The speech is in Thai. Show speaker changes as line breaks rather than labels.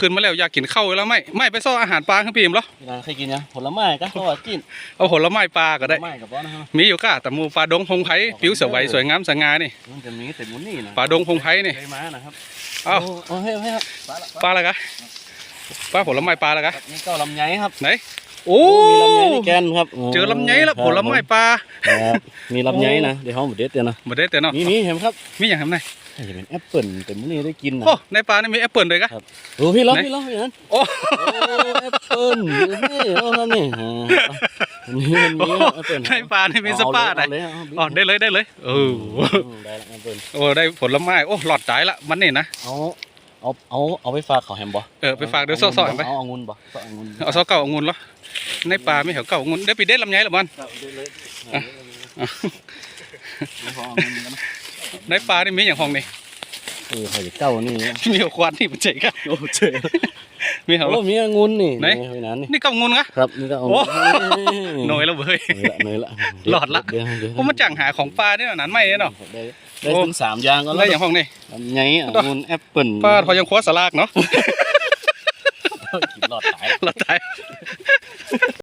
ขึ้นมาแล้วอยากกินข้าวแล้วไม่ไม่ไปซ่ออาหารปลาข้างปีมเหรอ
เวลาเคยกินเนี่ยผลไม้ก็ก็ว่ากิน
เอาผลไม้ปลาก็
ผ
ได้
ลไม้กับบ้านนะครับ
มีอยู่ก้าแต่หมูปลาดงพงไผ่ผิวสวยสวยงามสง่านี่
มันจะมีแต่หมุนนี่นะ
ปลาดงพงไผ่นี่
เคยมานะครับ
เอ้า
โอ้ให้ให้ครับปลาละ
ปลาอะไรกะปลาผลไม้ปลาอะไรกะ
ครับนี่ก็ลำไยครับ
ไหน โอ้
มีลำไยนี่แกนครับ
เจอลำไยแล้วผลไม้ปลา
ครับมีลำไยนะเดี๋ยวเขาหมดเด็ดเดี๋ยวนะ
บ่ได้แต่เนาะ
มีมีเห็นครับ
มีอย่างทำไง
น่าจะเป็นแอปเปิลแต่มื้อนี้ได้กินนะ
โอ้ในปลานี่มีแอปเปิลด้วยกะ
โอ้พี่ล้อ
ไหน
พี่ล้ออย่างนั้น
โอ้
โอ้แอปเปิลนี่โอ้นั่นนี่อ่านี่มันมีแอปเปิล
ในปลานี่มีสปาไหน
เอเลยเอา
อ๋อได้เลยได้เลยเออ
ได้ละแอปเปิล
โอ้ได้ผลไม้โอ้หลอดใจละมันนี่นะ
เอา เอาเอาเอาไปฝากเขาแฮมบ่
เออไปฝากเดี๋ยวซ่อๆไป
เอาองุ่นบ่เอาองุ่น
เอาซอเก่าเอางุนเหรอในปลาไม่เหรอเก่าเอางุนได้ไปเด็ดลำไยหรือมัน
เอาได้เลย
อะ
เอาเอาองุ่นกันนะ
ในปลานี่มีอย่างห้องนี่
เออเขาจะเก้านี่
มีหัวควันนี่มันเจ๋งกัน
โอ้เจอ
มีเหรอ
โอ้มีองุ่นนี่
ไหน
ไว้นั้นนี่
นี่ก็เอางุนกะ
ครับนี่ก็เอา
โอ้
นี่
หน่อยแล้วเว้ย
เหนื่อยละเหนื่อยละ
หลอดละ
เดี๋ยวเดี๋ยว
ผมมาจังหาของปลาเนี่ยหนานไม่เนาะ
ได้ได้ถึงสามอย่างก็
อะไร
แล้ว
อย่างห้องนี่
ลำไยองุ่นแอปเปิล
ปลาทอยังคว้าสลากเนาะ
กินหลอดตาย
เราตาย